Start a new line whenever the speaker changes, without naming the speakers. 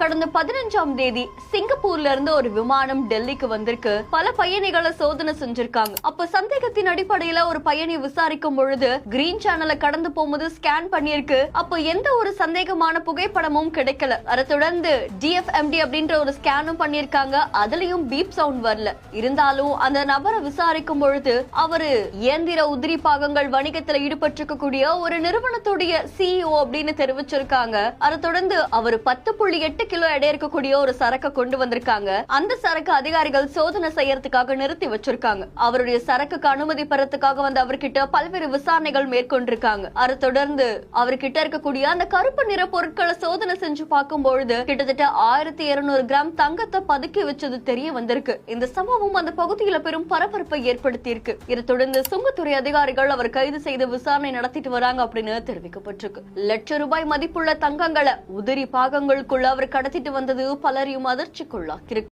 கடந்த பதினஞ்சாம் தேதி சிங்கப்பூர்ல இருந்து ஒரு விமானம் டெல்லிக்கு வந்திருக்கு. பல பயணிகளை சோதனை செஞ்சிருக்காங்க. அப்ப சந்தேகத்தின் அடிப்படையில ஒரு பயணி விசாரிக்கும் பொழுது கிரீன் சேனலை கடந்து போகும்போது ஸ்கேன் பண்ணிருக்கு அப்ப எந்த ஒரு சந்தேகமான புகைப்படமும் கிடைக்கல. அதை தொடர்ந்து டிஎஃப்எம்டி அப்படின்ற ஒரு ஸ்கேனும் பண்ணிருக்காங்க அதுலயும் பீப் சவுண்ட் வரல. இருந்தாலும் அந்த நபரை விசாரிக்கும் பொழுது அவரு இயந்திர உதிரி பாகங்கள் வணிகத்துல ஈடுபட்டிருக்கக்கூடிய ஒரு நிறுவனத்துடைய சிஇஓ அப்படின்னு தெரிவிச்சிருக்காங்க. அதை தொடர்ந்து அவர் பத்து புள்ளி எட்டு கிலோ எடை இருக்கக்கூடிய ஒரு சரக்கு கொண்டு வந்திருக்காங்க. அந்த சரக்கு அதிகாரிகள் சோதனை செய்யறதுக்காக நிறுத்தி வச்சிருக்காங்க. அவருடைய சரக்குக்கு அனுமதி பெறத்துக்காக வந்து அவர்கிட்ட பல்வேறு விசாரணைகள் மேற்கொண்டிருக்காங்க. அதை தொடர்ந்து அவர்கிட்ட இருக்கக்கூடிய அந்த கருப்பு நிற பொருட்களை சோதனை செஞ்சு பார்க்கும் பொழுது கிட்டத்தட்ட ஆயிரத்தி இருநூறு கிராம் தங்கத்தை பதுக்கி வச்சது தெரிய வந்திருக்கு. இந்த சம்பவம் அந்த பகுதியில பெரும் பரபரப்பை ஏற்படுத்தி இருக்கு இதை தொடர்ந்து சுங்கத்துறை அதிகாரிகள் அவர் கைது செய்து விசாரணை நடத்திட்டு வராங்க அப்படின்னு தெரிவிக்கப்பட்டிருக்கு. லட்ச ரூபாய் மதிப்புள்ள தங்கங்களை உதிரி பாகங்களுக்குள்ள அவர் கடத்திட்டு வந்தது பலரையும் அதிர்ச்சிக்குள்ளாக்கியிருக்கு.